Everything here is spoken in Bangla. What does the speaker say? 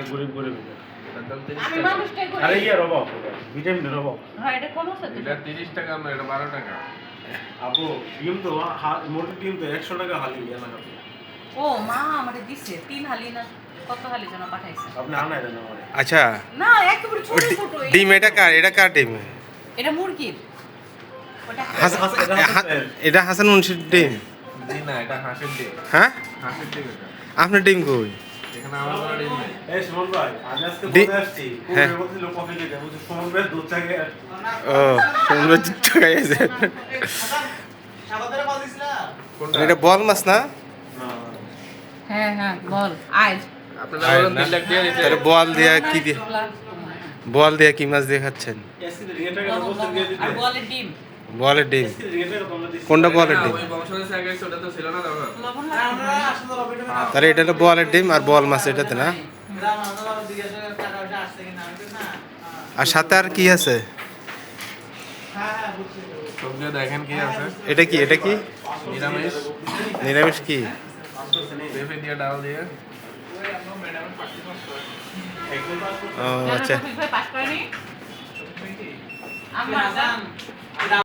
এটা গরিব গরিব তিরিশ টাকা। আরে ইয়ার অভাব ভিটামিনের অভাব হ্যাঁ এটা কোন আছে এটা তিরিশ টাকা আমরা এটা বারো টাকা। আপু ডিম তো হা- মুরগির ডিম তো একশো টাকা হালি এলাকা ও মা আমারে দিছে তিন হালি না কত হালি যেন পাঠাইছে। আপনি আনাই দেন আমার। আচ্ছা। না একেবারে ছোট ছোট ডিম এটা কার এটা কার ডিম? এটা মুরগির। এটা হাসান মুন্সির ডিম? না এটা হাঁসের ডিম। হ্যাঁ? হাঁসের ডিম আপনার ডিম কই? হ্যাঁ। এটা বল মাছ না? হ্যাঁ হ্যাঁ বল আয়। আপনারা দিয়ে বল দিয়ে কি দিয়ে বল দিয়ে কি মাছ দিয়ে খাচ্ছেন? বলের ডিম। কোনটা বলের ডিম? তাহলে এটা হলো বলের ডিম আর বল মাছ এটাতে না? আর সাথে আর কি আছে? এটা কি এটা কি? নিরামিষ নিরামিষ কি? ডাল ও আচ্ছা।